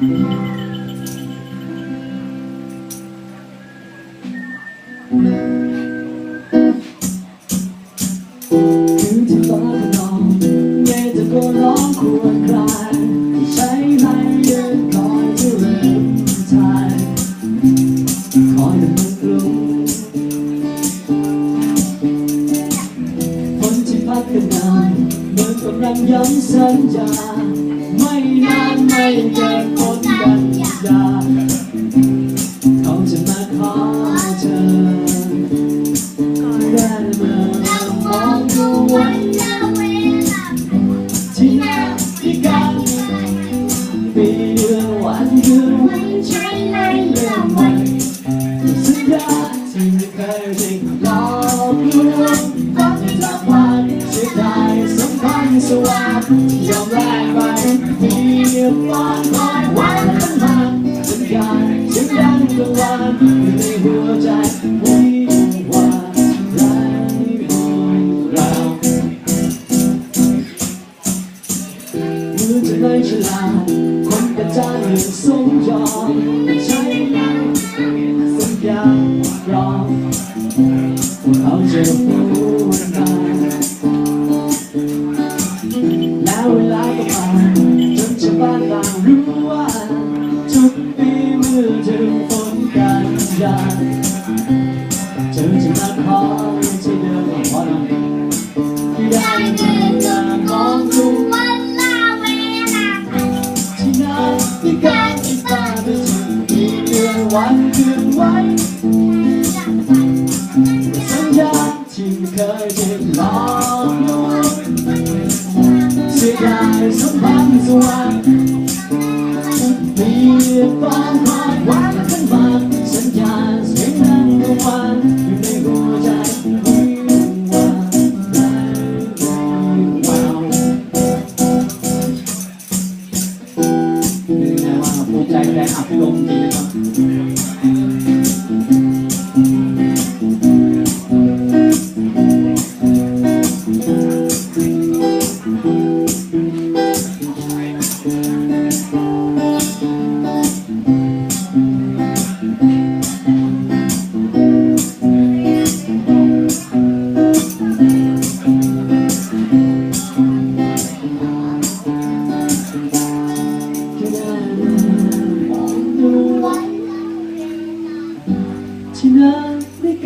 ถึงที่ฟ้าขนอง เมือกำลังย้ำสัญญา ไม่นานไม่เกินฝนกันยาเขาจะมาขอเธอได้เมื่อมองดูวันที่หน้ที่กันปีเดือนวันคืนวันใช้ในเรื่องใหม่สัญญาที่ไม่เคยได้หลอกลวงฝันละวั นเสียดายสัมพันธ์สวัสดิ์ยอมแลกไปมีความหมายวันเป็นมันสัญญาเสียงดังกลางวันอยู่ในหัวใจวิงวอนไรเรามือจะไม่ฉลาดคนกระจายอย่างสมยอมใช้ กันยาเธอจะมาขอที่เดิมพอหน่อยได้เมื่อมองดูที่นั่นที่การที่ตาไปถึงมีเดือนวันคืนไว้สัญญาที่เคยได้ลอกลวงเสียดายสัมพันธ์สวัสดิ์มีความคาดหวัง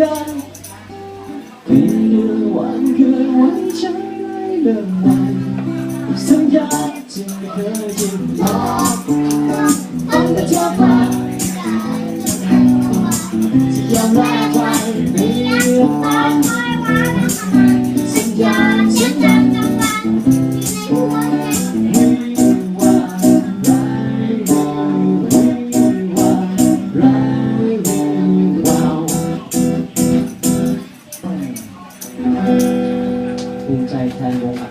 กันเป็นเดือนวันคืนวันฉันไม่เริ่มใหม่สัญญาที่ไม่เคยจะลอกฟังแต่เธอฟัง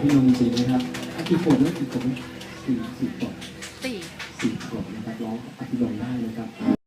นวงอภิรมย์จริงไหมครับกี่ขวบแล้วกี่ขวบสี่สี่ขวบสี่สี่ขวบนะครับร้องอภิรมย์ได้นะครับ